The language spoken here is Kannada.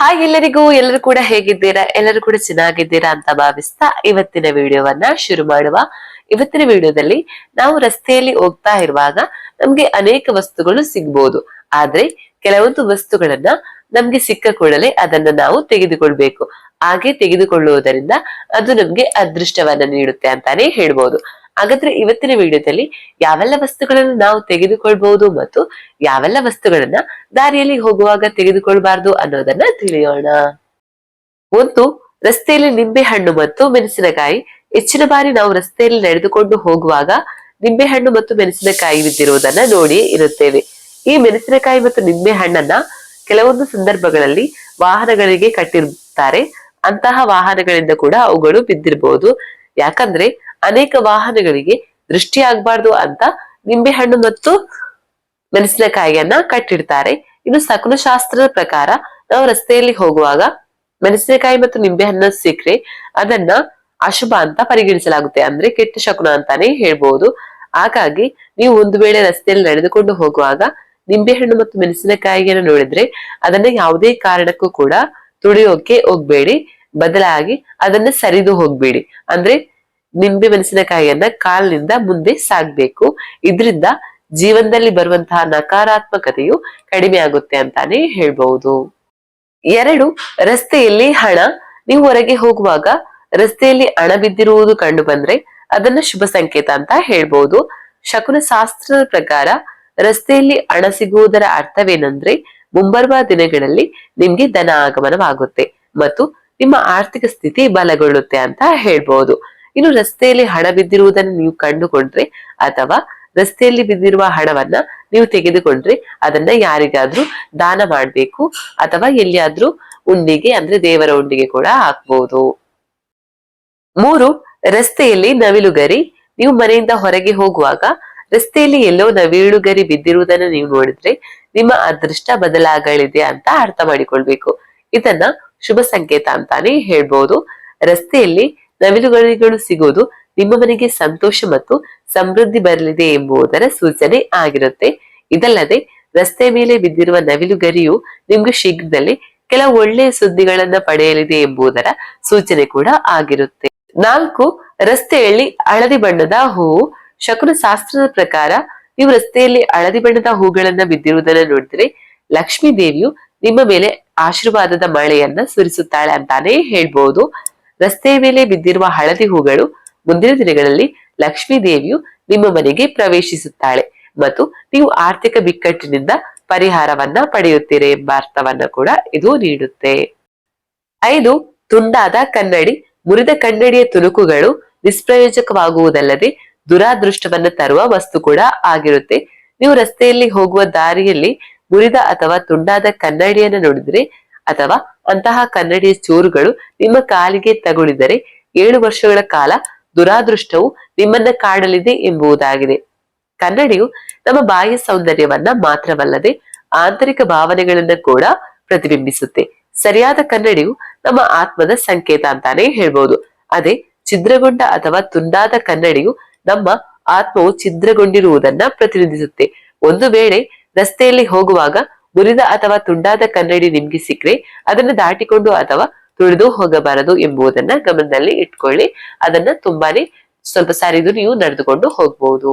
ಹಾಯ್ ಎಲ್ಲರಿಗೂ, ಎಲ್ಲರೂ ಕೂಡ ಹೇಗಿದ್ದೀರಾ? ಎಲ್ಲರೂ ಕೂಡ ಚೆನ್ನಾಗಿದ್ದೀರಾ ಅಂತ ಭಾವಿಸ್ತಾ ಇವತ್ತಿನ ವಿಡಿಯೋವನ್ನ ಶುರು ಮಾಡುವ. ಇವತ್ತಿನ ವಿಡಿಯೋದಲ್ಲಿ ನಾವು ರಸ್ತೆಯಲ್ಲಿ ಹೋಗ್ತಾ ಇರುವಾಗ ನಮ್ಗೆ ಅನೇಕ ವಸ್ತುಗಳು ಸಿಗ್ಬೋದು. ಆದ್ರೆ ಕೆಲವೊಂದು ವಸ್ತುಗಳನ್ನ ನಮ್ಗೆ ಸಿಕ್ಕ ಕೂಡಲೇ ಅದನ್ನ ನಾವು ತೆಗೆದುಕೊಳ್ಬೇಕು. ಹಾಗೆ ತೆಗೆದುಕೊಳ್ಳುವುದರಿಂದ ಅದು ನಮ್ಗೆ ಅದೃಷ್ಟವನ್ನ ನೀಡುತ್ತೆ ಅಂತಾನೆ ಹೇಳ್ಬೋದು. ಹಾಗಾದ್ರೆ ಇವತ್ತಿನ ವಿಡಿಯೋದಲ್ಲಿ ಯಾವೆಲ್ಲ ವಸ್ತುಗಳನ್ನು ನಾವು ತೆಗೆದುಕೊಳ್ಬಹುದು ಮತ್ತು ಯಾವೆಲ್ಲ ವಸ್ತುಗಳನ್ನ ದಾರಿಯಲ್ಲಿ ಹೋಗುವಾಗ ತೆಗೆದುಕೊಳ್ಬಾರ್ದು ಅನ್ನೋದನ್ನ ತಿಳಿಯೋಣ. ಒಂದು, ರಸ್ತೆಯಲ್ಲಿ ನಿಂಬೆ ಹಣ್ಣು ಮತ್ತು ಮೆಣಸಿನಕಾಯಿ. ಹೆಚ್ಚಿನ ಬಾರಿ ನಾವು ರಸ್ತೆಯಲ್ಲಿ ನಡೆದುಕೊಂಡು ಹೋಗುವಾಗ ನಿಂಬೆ ಹಣ್ಣು ಮತ್ತು ಮೆಣಸಿನಕಾಯಿ ಬಿದ್ದಿರುವುದನ್ನ ನೋಡಿ ಇರುತ್ತೇವೆ. ಈ ಮೆಣಸಿನಕಾಯಿ ಮತ್ತು ನಿಂಬೆ ಹಣ್ಣನ್ನ ಕೆಲವೊಂದು ಸಂದರ್ಭಗಳಲ್ಲಿ ವಾಹನಗಳಿಗೆ ಕಟ್ಟಿರುತ್ತಾರೆ. ಅಂತಹ ವಾಹನಗಳಿಂದ ಕೂಡ ಅವುಗಳು ಬಿದ್ದಿರಬಹುದು ಯಾಕಂದ್ರೆ ಅನೇಕ ವಾಹನಗಳಿಗೆ ದೃಷ್ಟಿ ಆಗ್ಬಾರ್ದು ಅಂತ ನಿಂಬೆ ಹಣ್ಣು ಮತ್ತು ಮೆಣಸಿನಕಾಯಿಯನ್ನ ಕಟ್ಟಿಡ್ತಾರೆ. ಇನ್ನು ಶಕುನಶಾಸ್ತ್ರದ ಪ್ರಕಾರ ನಾವು ರಸ್ತೆಯಲ್ಲಿ ಹೋಗುವಾಗ ಮೆಣಸಿನಕಾಯಿ ಮತ್ತು ನಿಂಬೆ ಹಣ್ಣು ಸಿಕ್ಕರೆ ಅದನ್ನ ಅಶುಭ ಅಂತ ಪರಿಗಣಿಸಲಾಗುತ್ತೆ. ಅಂದ್ರೆ ಕೆಟ್ಟ ಶಕುನ ಅಂತಾನೆ ಹೇಳ್ಬಹುದು ಹಾಗಾಗಿ ನೀವು ಒಂದು ವೇಳೆ ರಸ್ತೆಯಲ್ಲಿ ನಡೆದುಕೊಂಡು ಹೋಗುವಾಗ ನಿಂಬೆಹಣ್ಣು ಮತ್ತು ಮೆಣಸಿನಕಾಯಿಯನ್ನು ನೋಡಿದ್ರೆ ಅದನ್ನ ಯಾವುದೇ ಕಾರಣಕ್ಕೂ ಕೂಡ ತುಳಿಯೋಕೆ ಹೋಗ್ಬೇಡಿ. ಬದಲಾಗಿ ಅದನ್ನ ಸರಿದು ಹೋಗ್ಬೇಡಿ. ಅಂದ್ರೆ ನಿಂಬೆ ಮೆಣಸಿನಕಾಯಿಯನ್ನ ಕಾಲಿನಿಂದ ಮುಂದೆ ಸಾಗ್ಬೇಕು ಇದರಿಂದ ಜೀವನದಲ್ಲಿ ಬರುವಂತಹ ನಕಾರಾತ್ಮಕತೆಯು ಕಡಿಮೆ ಆಗುತ್ತೆ ಅಂತಾನೆ ಹೇಳ್ಬಹುದು. ಎರಡು, ರಸ್ತೆಯಲ್ಲಿ ಹಣ. ನೀವು ಹೊರಗೆ ಹೋಗುವಾಗ ರಸ್ತೆಯಲ್ಲಿ ಹಣ ಬಿದ್ದಿರುವುದು ಕಂಡು ಬಂದ್ರೆ ಅದನ್ನ ಶುಭ ಸಂಕೇತ ಅಂತ ಹೇಳ್ಬಹುದು. ಶಕುನ ಶಾಸ್ತ್ರದ ಪ್ರಕಾರ ರಸ್ತೆಯಲ್ಲಿ ಹಣ ಸಿಗುವುದರ ಅರ್ಥವೇನಂದ್ರೆ ಮುಂಬರುವ ದಿನಗಳಲ್ಲಿ ನಿಮ್ಗೆ ಧನ ಆಗಮನವಾಗುತ್ತೆ ಮತ್ತು ನಿಮ್ಮ ಆರ್ಥಿಕ ಸ್ಥಿತಿ ಬಲಗೊಳ್ಳುತ್ತೆ ಅಂತ ಹೇಳ್ಬಹುದು. ಇನ್ನು ರಸ್ತೆಯಲ್ಲಿ ಹಣ ಬಿದ್ದಿರುವುದನ್ನು ನೀವು ಕಂಡುಕೊಂಡ್ರೆ ಅಥವಾ ರಸ್ತೆಯಲ್ಲಿ ಬಿದ್ದಿರುವ ಹಣವನ್ನ ನೀವು ತೆಗೆದುಕೊಂಡ್ರೆ ಅದನ್ನ ಯಾರಿಗಾದ್ರೂ ದಾನ ಮಾಡ್ಬೇಕು ಅಥವಾ ಎಲ್ಲಿಯಾದ್ರೂ ಉಂಡಿಗೆ, ಅಂದ್ರೆ ದೇವರ ಉಂಡಿಗೆ ಕೂಡ ಹಾಕ್ಬಹುದು ಮೂರು, ರಸ್ತೆಯಲ್ಲಿ ನವಿಲುಗರಿ. ನೀವು ಮನೆಯಿಂದ ಹೊರಗೆ ಹೋಗುವಾಗ ರಸ್ತೆಯಲ್ಲಿ ಎಲ್ಲೋ ನವಿಲುಗರಿ ಬಿದ್ದಿರುವುದನ್ನು ನೀವು ನೋಡಿದ್ರೆ ನಿಮ್ಮ ಅದೃಷ್ಟ ಬದಲಾಗಲಿದೆ ಅಂತ ಅರ್ಥ ಮಾಡಿಕೊಳ್ಬೇಕು. ಇದನ್ನ ಶುಭ ಸಂಕೇತ ಅಂತಾನೆ ಹೇಳ್ಬೋದು. ರಸ್ತೆಯಲ್ಲಿ ನವಿಲುಗರಿಗಳು ಸಿಗೋದು ನಿಮ್ಮ ಮನೆಗೆ ಸಂತೋಷ ಮತ್ತು ಸಮೃದ್ಧಿ ಬರಲಿದೆ ಎಂಬುದರ ಸೂಚನೆ ಆಗಿರುತ್ತೆ. ಇದಲ್ಲದೆ, ರಸ್ತೆ ಮೇಲೆ ಬಿದ್ದಿರುವ ನವಿಲುಗರಿಯು ನಿಮ್ಗೆ ಶೀಘ್ರದಲ್ಲಿ ಕೆಲವು ಒಳ್ಳೆಯ ಸುದ್ದಿಗಳನ್ನ ಪಡೆಯಲಿದೆ ಎಂಬುದರ ಸೂಚನೆ ಕೂಡ ಆಗಿರುತ್ತೆ. ನಾಲ್ಕು, ರಸ್ತೆಯಲ್ಲಿ ಹಳದಿ ಬಣ್ಣದ ಹೂವು ಶಕುನ ಶಾಸ್ತ್ರದ ಪ್ರಕಾರ, ನೀವು ರಸ್ತೆಯಲ್ಲಿ ಹಳದಿ ಬಣ್ಣದ ಹೂಗಳನ್ನ ಬಿದ್ದಿರುವುದನ್ನ ನೋಡಿದ್ರೆ ಲಕ್ಷ್ಮೀ ದೇವಿಯು ನಿಮ್ಮ ಮೇಲೆ ಆಶೀರ್ವಾದದ ಮಳೆಯನ್ನ ಸುರಿಸುತ್ತಾಳೆ ಅಂತಾನೆ ಹೇಳ್ಬಹುದು ರಸ್ತೆಯ ಮೇಲೆ ಬಿದ್ದಿರುವ ಹಳದಿ ಹೂಗಳು ಮುಂದಿನ ದಿನಗಳಲ್ಲಿ ಲಕ್ಷ್ಮೀ ದೇವಿಯು ನಿಮ್ಮ ಮನೆಗೆ ಪ್ರವೇಶಿಸುತ್ತಾಳೆ ಮತ್ತು ನೀವು ಆರ್ಥಿಕ ಬಿಕ್ಕಟ್ಟಿನಿಂದ ಪರಿಹಾರವನ್ನ ಪಡೆಯುತ್ತೀರಿ ಎಂಬ ಅರ್ಥವನ್ನ ಕೂಡ ಇದು ನೀಡುತ್ತೆ. ಐದು, ತುಂಡಾದ ಕನ್ನಡಿ. ಮುರಿದ ಕನ್ನಡಿಯ ತುಣುಕುಗಳು ನಿಷ್ಪ್ರಯೋಜಕವಾಗುವುದಲ್ಲದೆ ದುರಾದೃಷ್ಟವನ್ನ ತರುವ ವಸ್ತು ಕೂಡ ಆಗಿರುತ್ತೆ. ನೀವು ರಸ್ತೆಯಲ್ಲಿ ಹೋಗುವ ದಾರಿಯಲ್ಲಿ ಮುರಿದ ಅಥವಾ ತುಂಡಾದ ಕನ್ನಡಿಯನ್ನ ನೋಡಿದ್ರೆ ಅಥವಾ ಅಂತಹ ಕನ್ನಡಿಯ ಚೂರುಗಳು ನಿಮ್ಮ ಕಾಲಿಗೆ ತಗುಳಿದರೆ ಏಳು ವರ್ಷಗಳ ಕಾಲ ದುರಾದೃಷ್ಟವು ನಿಮ್ಮನ್ನ ಕಾಡಲಿದೆ ಎಂಬುದಾಗಿದೆ. ಕನ್ನಡಿಯು ನಮ್ಮ ಬಾಹ್ಯ ಸೌಂದರ್ಯವನ್ನ ಮಾತ್ರವಲ್ಲದೆ ಆಂತರಿಕ ಭಾವನೆಗಳನ್ನ ಕೂಡ ಪ್ರತಿಬಿಂಬಿಸುತ್ತೆ. ಸರಿಯಾದ ಕನ್ನಡಿಯು ನಮ್ಮ ಆತ್ಮದ ಸಂಕೇತ ಅಂತಾನೆ ಹೇಳ್ಬೋದು. ಅದೇ ಛಿದ್ರಗೊಂಡ ಅಥವಾ ತುಂಡಾದ ಕನ್ನಡಿಯು ನಮ್ಮ ಆತ್ಮವು ಛಿದ್ರಗೊಂಡಿರುವುದನ್ನ ಪ್ರತಿನಿಧಿಸುತ್ತೆ. ಒಂದು ವೇಳೆ ರಸ್ತೆಯಲ್ಲಿ ಹೋಗುವಾಗ ಮುರಿದ ಅಥವಾ ತುಂಡಾದ ಕನ್ನಡಿ ನಿಮ್ಗೆ ಸಿಕ್ಕರೆ ಅದನ್ನ ದಾಟಿಕೊಂಡು ಅಥವಾ ತುಳಿದು ಹೋಗಬಾರದು ಎಂಬುದನ್ನ ಗಮನದಲ್ಲಿ ಇಟ್ಕೊಳ್ಳಿ. ಅದನ್ನ ತುಂಬಾನೇ ಸ್ವಲ್ಪ ಸಾರಿದು ನೀವು ನಡೆದುಕೊಂಡು ಹೋಗ್ಬಹುದು